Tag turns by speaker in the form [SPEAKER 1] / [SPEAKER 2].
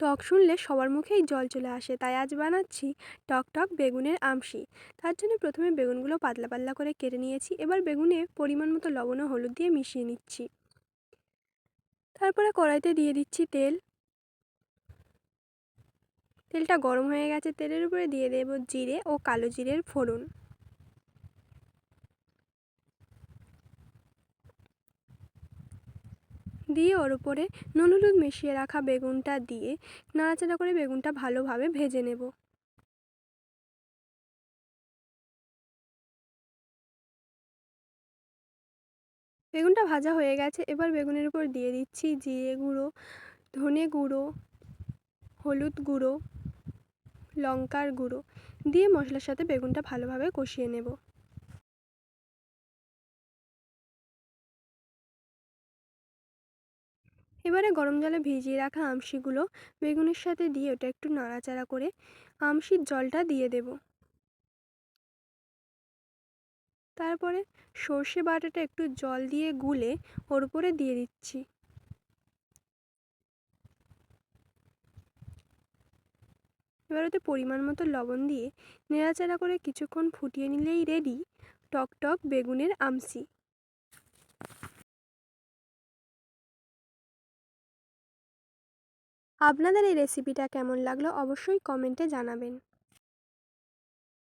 [SPEAKER 1] টক শুনলে সবার মুখেই জল চলে আসে, তাই আজ বানাচ্ছি টক টক বেগুনের আমশি। তার জন্য প্রথমে বেগুনগুলো পাতলা পাতলা করে কেটে নিয়েছি, এবার বেগুনে পরিমাণ মতো লবণ ও হলুদ দিয়ে মিশিয়ে নিচ্ছি। তারপরে কড়াইতে দিয়ে দিচ্ছি তেল। তেলটা গরম হয়ে গেছে, তেলের উপরে দিয়ে দেব জিরে ও কালো জিরের ফোড়ন। দিয়ে ওর উপরে নুন হলুদ মিশিয়ে রাখা বেগুনটা দিয়ে নাড়াচাড়া করে বেগুনটা ভালোভাবে ভেজে নেব। বেগুনটা ভাজা হয়ে গেছে, এবার বেগুনের উপর দিয়ে দিচ্ছি জিরে গুঁড়ো, ধনে গুঁড়ো, হলুদ গুঁড়ো, লঙ্কার গুঁড়ো দিয়ে মশলার সাথে বেগুনটা ভালোভাবে কষিয়ে নেব। এবারে গরম জলে ভিজিয়ে রাখা আমশিগুলো বেগুনের সাথে দিয়ে ওটা একটু নাড়াচাড়া করে আমশির জলটা দিয়ে দেব। তারপরে সর্ষে বাটাটা একটু জল দিয়ে গুলে ওর উপরে দিয়ে দিচ্ছি। এবার ওতে পরিমাণ মতো লবণ দিয়ে নেড়াচাড়া করে কিছুক্ষণ ফুটিয়ে নিলেই রেডি টক টক বেগুনের আমসি আপনাদের এই রেসিপিটা কেমন লাগল অবশ্যই কমেন্টে জানাবেন।